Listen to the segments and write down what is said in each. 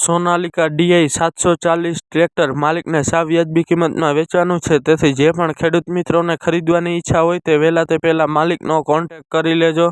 Sonalika D I સાતસો ચાલીસ tractor માલિકને સાવ વ્યાજબી કિંમતમાં વેચવાનું છે. તેથી જે પણ ખેડૂત મિત્રોને ખરીદવાની ઈચ્છા હોય તે વહેલા તે પહેલાં માલિકનો કોન્ટેક્ટ કરી લેજો.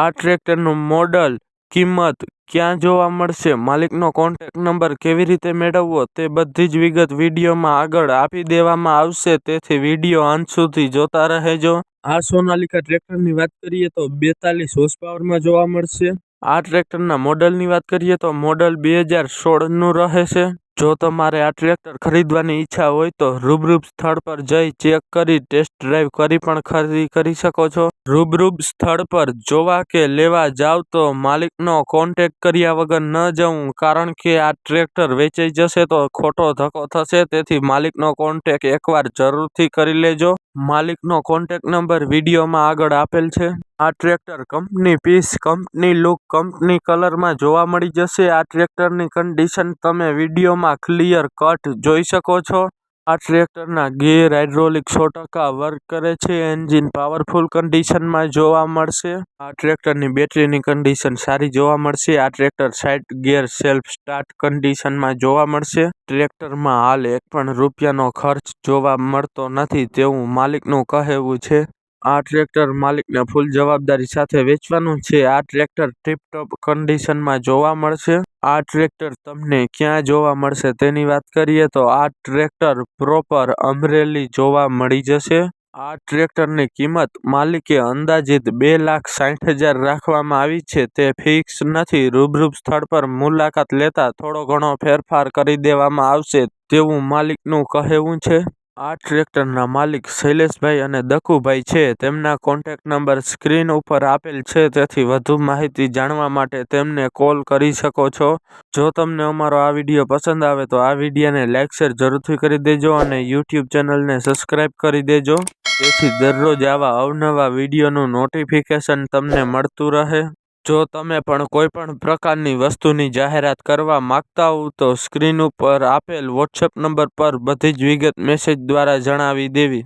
આ ટ્રેક્ટરનું મોડલ કિંમત ક્યાં જોવા મળશે? માલિકનો કોન્ટેક્ટ નંબર કેવી રીતે મેળવવો? તે બધી જ વિગત વિડીયોમાં આગળ આપી દેવામાં આવશે. તેથી વીડિયો અંત સુધી જોતા રહેજો. આ સોનાલિકા ટ્રેક્ટરની વાત કરીએ તો બેતાલીસ હોર્સ પાવરમાં જોવા મળશે. આ ટ્રેક્ટરના મોડલની વાત કરીએ તો મોડલ બે હજાર સોળનું રહે છે. જો તમારે આ ટ્રેક્ટર ખરીદવાની ઈચ્છા હોય તો રૂબરૂબ સ્થળ પર જઈ ચેક કરી ટેસ્ટ ડ્રાઈવ કરી પણ ખરીદી કરી શકો છો. રૂબરૂબ સ્થળ પર જોવા કે લેવા જાવ તો માલિકનો કોન્ટેક કર્યા વગર ન જવું, કારણ કે આ ટ્રેક્ટર વેચાઈ જશે તો ખોટો ધક્કો થશે, તેથી માલિકનો કોન્ટેક એકવાર જરૂરથી કરી લેજો. માલિકનો કોન્ટેક નંબર વિડીયોમાં આગળ આપેલ છે. આ tractor company piece, company look, company કલરમાં જોવા મળી જશે. આ ટ્રેક્ટરની કન્ડિશન તમે વિડીયોમાં ક્લિયર કટ જોઈ શકો છો. આ ટ્રેક્ટરના ગેર હાઇડ્રોલિક સો ટકા વર્ક કરે છે. એન્જિન પાવરફુલ કન્ડિશનમાં જોવા મળશે. આ ટ્રેક્ટરની બેટરીની કન્ડિશન સારી જોવા મળશે. આ tractor side gear self start કન્ડિશનમાં જોવા મળશે. ટ્રેક્ટરમાં હાલ એક પણ રૂપિયાનો ખર્ચ જોવા મળતો નથી તેવું માલિકનું કહેવું છે. આ ટ્રેક્ટર માલિકને ફૂલ જવાબદારી સાથે વેચવાનું છે. આ ટ્રેક્ટર ટીપટોપ કન્ડિશનમાં જોવા મળશે. આ ટ્રેક્ટર તમને ક્યાં જોવા મળશે તેની વાત કરીએ તો આ ટ્રેક્ટર પ્રોપર અમરેલી જોવા મળી જશે. આ ટ્રેક્ટરની કિંમત માલિકે અંદાજિત બે લાખ સાઠ હજાર રાખવામાં આવી છે. તે ફિક્સ નથી. રૂબરૂબ સ્થળ પર મુલાકાત લેતા થોડો ઘણો ફેરફાર કરી દેવામાં આવશે તેવું માલિકનું કહેવું છે. આ ટ્રેક્ટરના માલિક શૈલેષભાઈ અને દકુભાઈ છે. તેમના કોન્ટેક્ટ નંબર સ્ક્રીન ઉપર આપેલ છે. તેથી વધુ માહિતી જાણવા માટે તેમને કોલ કરી શકો છો. જો તમને અમારો આ વીડિયો પસંદ આવે તો આ વિડીયોને લાઇક શેર જરૂરથી કરી દેજો અને યુટ્યુબ ચેનલને સબસ્ક્રાઈબ કરી દેજો. તેથી દરરોજ આવા અવનવા વિડીયોનું નોટિફિકેશન તમને મળતું રહે. જો તમે પણ કોઈ પણ પ્રકારની વસ્તુની જાહેરાત કરવા માગતા હો, તો સ્ક્રીન ઉપર આપેલ વોટ્સએપ નંબર પર બધી જ વિગત મેસેજ દ્વારા જણાવી દેવી.